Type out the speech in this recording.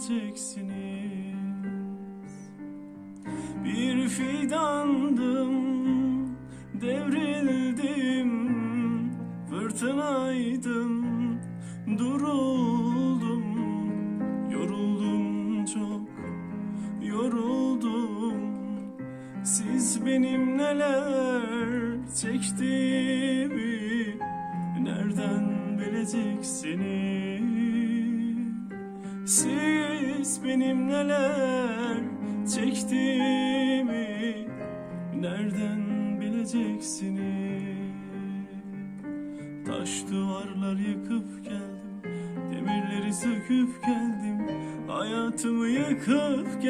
bileceksiniz Bir fidandım devrildim Fırtınaydım duruldum. Yoruldum çok yoruldum. Siz benim neler çektiğimi Nereden bileceksiniz Siz benim neler çektiğimi Nereden bileceksiniz? Taş duvarlar yıkıp geldim Demirleri söküp geldim Hayatımı yıkıp geldim